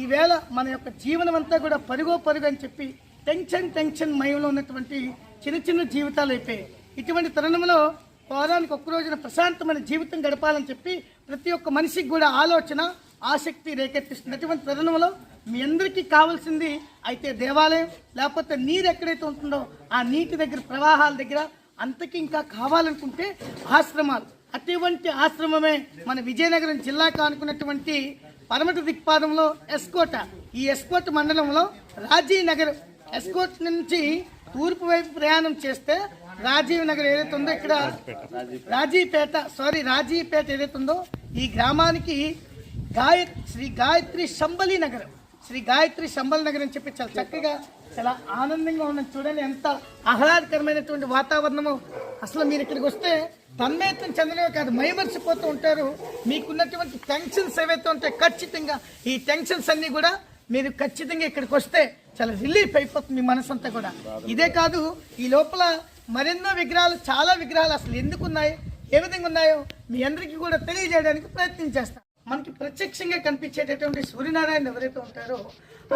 ఈవేళ మన యొక్క జీవనం అంతా కూడా పరుగో పరుగు అని చెప్పి టెన్షన్ టెన్షన్ మయంలో ఉన్నటువంటి చిన్న చిన్న జీవితాలు అయిపోయాయి ఇటువంటి తరుణంలో వారానికి ఒక్క రోజున ప్రశాంతమైన జీవితం గడపాలని చెప్పి ప్రతి ఒక్క మనిషికి కూడా ఆలోచన ఆసక్తి రేకెత్తిస్తుంది. అటువంటి తరుణంలో మీ అందరికీ కావాల్సింది అయితే దేవాలయం లేకపోతే నీరు ఎక్కడైతే ఉంటుందో ఆ నీటి దగ్గర ప్రవాహాల దగ్గర అంతకి ఇంకా కావాలనుకుంటే ఆశ్రమాలు. అటువంటి ఆశ్రమమే మన విజయనగరం జిల్లాకు అనుకున్నటువంటి పరమట దిక్పాదంలో ఎస్కోట. ఈ ఎస్కోట మండలంలో రాజీనగర్ ఎస్కోట్ నుంచి తూర్పు వైపు ప్రయాణం చేస్తే రాజీవ్ నగర్ ఏదైతే ఉందో ఇక్కడ రాజీపేట సారీ రాజీపేట ఏదైతే ఉందో ఈ గ్రామానికి గాయ శ్రీ గాయత్రి శంబలి నగరం శ్రీ గాయత్రి శంబల్ నగరం అని చెప్పి చాలా చక్కగా చాలా ఆనందంగా ఉన్నది చూడండి ఎంత ఆహ్లాదకరమైనటువంటి వాతావరణము. అసలు మీరు ఇక్కడికి వస్తే తన్మయత్వం చెందడమే కాదు మైమర్చిపోతూ ఉంటారు. మీకున్నటువంటి టెన్షన్స్ ఏవైతే ఉంటాయి ఖచ్చితంగా ఈ టెన్షన్స్ అన్నీ కూడా మీరు ఖచ్చితంగా ఇక్కడికి వస్తే చాలా రిలీఫ్ అయిపోతుంది మీ మనసంతా కూడా. ఇదే కాదు ఈ లోపల మరెన్నో విగ్రహాలు చాలా విగ్రహాలు అసలు ఎందుకు ఉన్నాయి ఏ విధంగా ఉన్నాయో మీ అందరికీ కూడా తెలియజేయడానికి ప్రయత్నం చేస్తాను మనకి ప్రత్యక్షంగా కనిపించేటటువంటి సూర్యనారాయణ ఎవరైతే ఉంటారో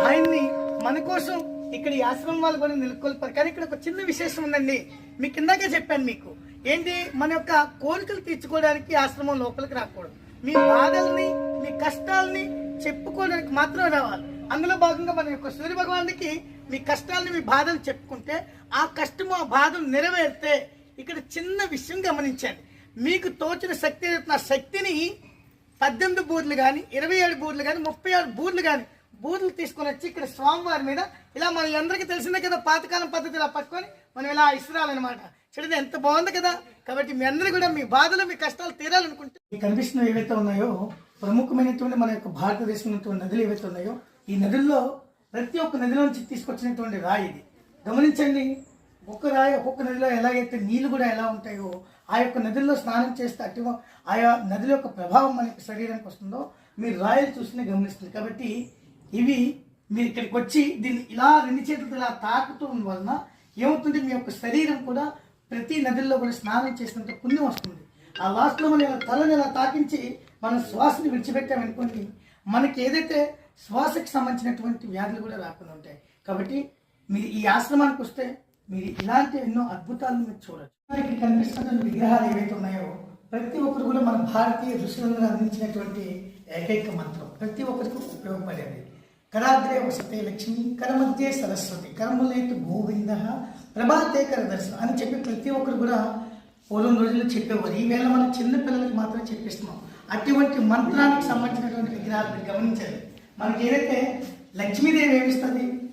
ఆయన్ని మన కోసం ఇక్కడ ఈ ఆశ్రమం వాళ్ళు కూడా నెలకొల్పారు. కానీ ఇక్కడ ఒక చిన్న విశేషం ఉందండి. మీకు ఇందాక చెప్పాను మీకు. ఏంటి? మన యొక్క కోరికలు తీర్చుకోవడానికి ఆశ్రమం లోపలికి రాకూడదు. మీ బాధల్ని మీ కష్టాలని చెప్పుకోవడానికి మాత్రమే రావాలి. అందులో భాగంగా మన యొక్క సూర్య భగవానికి మీ కష్టాలని మీ బాధలు చెప్పుకుంటే ఆ కష్టము ఆ బాధలు నెరవేరితే ఇక్కడ చిన్న విషయం గమనించండి. మీకు తోచిన శక్తి నా శక్తిని పద్దెనిమిది బూర్లు కానీ ఇరవై ఏడు బూర్లు కానీ ముప్పై ఆరు బూర్లు కానీ బూర్లు తీసుకొని వచ్చి ఇక్కడ స్వామివారి మీద ఇలా మన అందరికీ తెలిసిందే కదా పాతకాలం పద్ధతి ఇలా పట్టుకొని మనం ఇలా ఇస్తున్నారనమాట చూడండి ఎంత బాగుంది కదా. కాబట్టి మీ అందరూ కూడా మీ బాధలు మీ కష్టాలు తీరాలనుకుంటే ఈ కనిపిస్తున్న ఏవైతే ఉన్నాయో ప్రముఖమైనటువంటి మన యొక్క భారతదేశంలో నదులు ఏవైతే ఉన్నాయో ఈ నదుల్లో ప్రతి ఒక్క నదిలో నుంచి తీసుకొచ్చినటువంటి రాయి ఇది. గమనించండి ఒక్క రాయి ఒక్కొక్క నదిలో ఎలాగైతే నీళ్ళు కూడా ఎలా ఉంటాయో ఆ యొక్క నదుల్లో స్నానం చేస్తే అటు ఆయా నదుల యొక్క ప్రభావం మన శరీరానికి వస్తుందో మీరు రాయలు చూస్తూనే గమనిస్తుంది కాబట్టి ఇవి మీరు ఇక్కడికి వచ్చి దీన్ని ఇలా రెండు చేతులతో ఇలా తాకుతూ వలన ఏమవుతుంది? మీ యొక్క శరీరం కూడా ప్రతి నదుల్లో కూడా స్నానం చేసినంత పుణ్యం వస్తుంది. ఆ లాస్ట్లో మనం తలని ఇలా తాకించి మన శ్వాసని విడిచిపెట్టామనుకోండి మనకి ఏదైతే శ్వాసకి సంబంధించినటువంటి వ్యాధులు కూడా రాకుండా ఉంటాయి. కాబట్టి మీరు ఈ ఆశ్రమానికి వస్తే మీరు ఇలాంటి ఎన్నో అద్భుతాలను మీరు చూడొచ్చు. మనకి కనిపిస్తున్న విగ్రహాలు ఏవైతే ఉన్నాయో ప్రతి ఒక్కరు కూడా మన భారతీయ ఋషులను అందించినటువంటి ఏకైక మంత్రం. ప్రతి ఒక్కరికి ఉపయోగపడేది. కరాగ్రే వసతే లక్ష్మి కరమధ్యే సరస్వతి కరములేతు గోవింద ప్రభాతేకర దర్శనం అని చెప్పి ప్రతి ఒక్కరు కూడా పూర్వం రోజుల్లో చెప్పేవారు. ఈవేళ మనం చిన్న పిల్లలకి మాత్రం చెప్పిస్తున్నాం. అటువంటి మంత్రానికి సంబంధించినటువంటి విగ్రహాలు మీరు గమనించాలి. మనకి ఏదైతే లక్ష్మీదేవి ఏమిస్తుంది?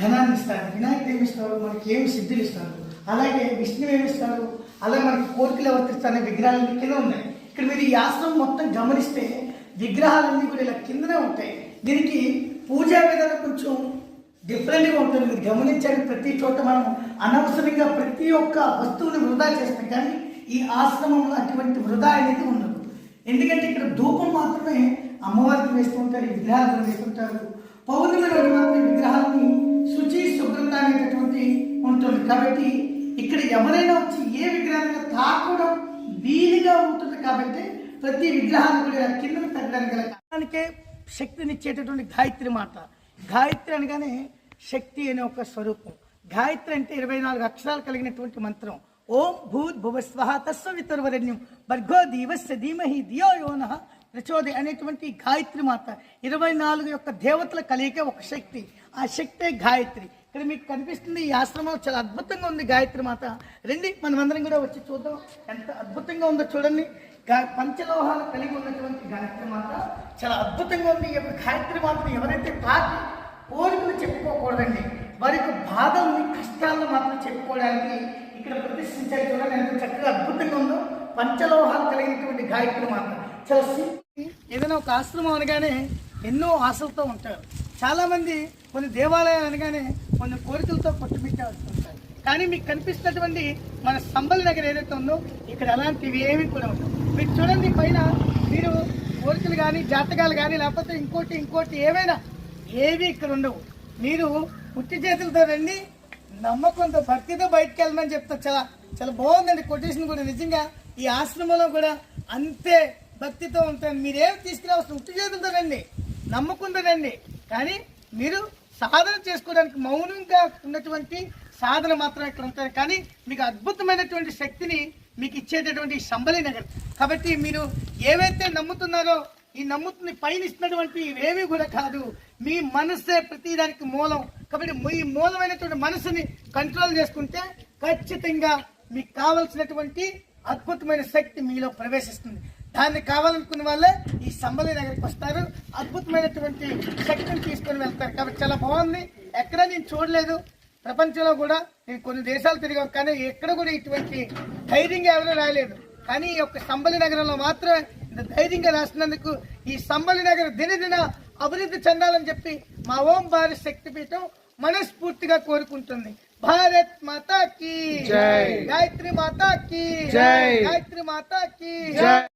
ధనాన్ని ఇస్తారు వినాయకుడు ఏమిస్తారు మనకి ఏమి సిద్ధులు ఇస్తారు? అలాగే విష్ణువు ఏమిస్తారు అలాగే మనకి కోరికలు వర్తిస్తానే విగ్రహాలు కింద ఉన్నాయి. ఇక్కడ మీరు ఈ ఆశ్రమం మొత్తం గమనిస్తే విగ్రహాలన్నీ కూడా ఇలా కిందనే ఉంటాయి. దీనికి పూజా విధానం కొంచెం డిఫరెంట్గా ఉంటుంది. మీరు గమనించాలి ప్రతి చోట మనం అనవసరంగా ప్రతి ఒక్క వస్తువుని వృధా చేస్తాం. కానీ ఈ ఆశ్రమంలో అటువంటి వృధా అనేది ఉండదు. ఎందుకంటే ఇక్కడ ధూపం మాత్రమే అమ్మవారికి వేస్తూ ఉంటారు విగ్రహాలను వేస్తుంటారు పౌర్ణమి కాబట్టి ఇక్కడ ఎవరైనా వచ్చి ఏ విగ్రహాన్ని తాకడం వీలుగా ఉంటుంది కాబట్టి ప్రతి విగ్రహాన్ని కూడా కింద తగ్గడానికి శక్తినిచ్చేటటువంటి గాయత్రి మాట. గాయత్రి అనగానే శక్తి అనే ఒక స్వరూపం. గాయత్రి అంటే ఇరవై నాలుగు అక్షరాలు కలిగినటువంటి మంత్రం. ఓం భూత్ భువస్వహ తస్వితర్వరణ్యం భర్గో దీవస్య ధీమహి ధియో యోన ప్రచోదయ అనేటువంటి గాయత్రి మాత ఇరవై నాలుగు యొక్క దేవతల కలిగే ఒక శక్తి. ఆ శక్తే గాయత్రి. ఇక్కడ మీకు కనిపిస్తుంది ఈ ఆశ్రమం చాలా అద్భుతంగా ఉంది. గాయత్రి మాత. రండి మనమందరం కూడా వచ్చి చూద్దాం ఎంత అద్భుతంగా ఉందో చూడండి. గా- పంచలోహాలు కలిగి ఉన్నటువంటి గాయత్రి మాత. చాలా అద్భుతంగా ఉంది. ఈ గాయత్రి మాతను ఎవరైతే తాకి కోరికలు చెప్పుకోకూడదండి వారి యొక్క బాధల్ని కష్టాలను మాత్రం చెప్పుకోవడానికి ఇక్కడ ప్రతిష్ఠించారు చూడండి. ఎంత చక్కగా అద్భుతంగా ఉందో. పంచలోహాలు కలిగినటువంటి గాయత్రి మాత. చాలా సింపుల్. ఏదైనా ఒక ఆశ్రమం అనగానే ఎన్నో ఆశలతో ఉంటారు. చాలామంది కొన్ని దేవాలయాలు అనగానే కొన్ని కోరికలతో పట్టుబిట్టాడుతుంటారు కానీ మీకు కనిపిస్తున్నటువంటి మన సంబల్ నగర్ ఏదైతే ఉందో ఇక్కడ అలాంటివి ఏమి కూడా ఉండవు. మీరు చూడండి పైన మీరు కోరికలు కానీ జాతకాలు కానీ లేకపోతే ఇంకోటి ఇంకోటి ఏమైనా ఏవి ఇక్కడ ఉండవు. మీరు పుట్టి చేతులతో రండి నమ్మకంతో భక్తితో బయటకు వెళ్ళమని చెప్తా. చాలా చాలా బాగుందండి కొటేషన్ కూడా. నిజంగా ఈ ఆశ్రమంలో కూడా అంతే భక్తితో ఉంటాను. మీరేం తీసుకురావాల్సిన ఉట్టి చేతులతో రండి నమ్ముకుందనండి కానీ మీరు సాధన చేసుకోవడానికి మౌనంగా ఉన్నటువంటి సాధన మాత్రం ఇక్కడ ఉంటుంది కానీ మీకు అద్భుతమైనటువంటి శక్తిని మీకు ఇచ్చేటటువంటి ఈ సంబలి నగర్. కాబట్టి మీరు ఏవైతే నమ్ముతున్నారో ఈ నమ్ముతున్న పైన ఇస్తున్నటువంటి ఇవేవి కూడా కాదు. మీ మనస్సే ప్రతిదానికి మూలం. కాబట్టి మీ మూలమైనటువంటి మనసుని కంట్రోల్ చేసుకుంటే ఖచ్చితంగా మీకు కావలసినటువంటి అద్భుతమైన శక్తి మీలో ప్రవేశిస్తుంది. దాన్ని కావాలనుకున్న వాళ్ళే ఈ సంబలి నగరికి వస్తారు. అద్భుతమైనటువంటి శక్తిని తీసుకొని వెళ్తారు. కాబట్టి చాలా బాగుంది. ఎక్కడ నేను చూడలేదు. ప్రపంచంలో కూడా నేను కొన్ని దేశాలు తిరిగాను కానీ ఎక్కడ కూడా ఇటువంటి ధైర్యంగా ఎవరూ రాయలేదు కానీ ఈ యొక్క సంబలి నగరంలో మాత్రం ఇంత ధైర్యంగా రాసినందుకు ఈ సంబలి నగరం దినదిన అభివృద్ధి చెందాలని చెప్పి మా ఓం భారత్ శక్తిపీఠం మనస్ఫూర్తిగా కోరుకుంటుంది. భారత్ మాతా కీ జై. గాయత్రి మాతా కీ జై. గాయత్రి మాతా కీ జై.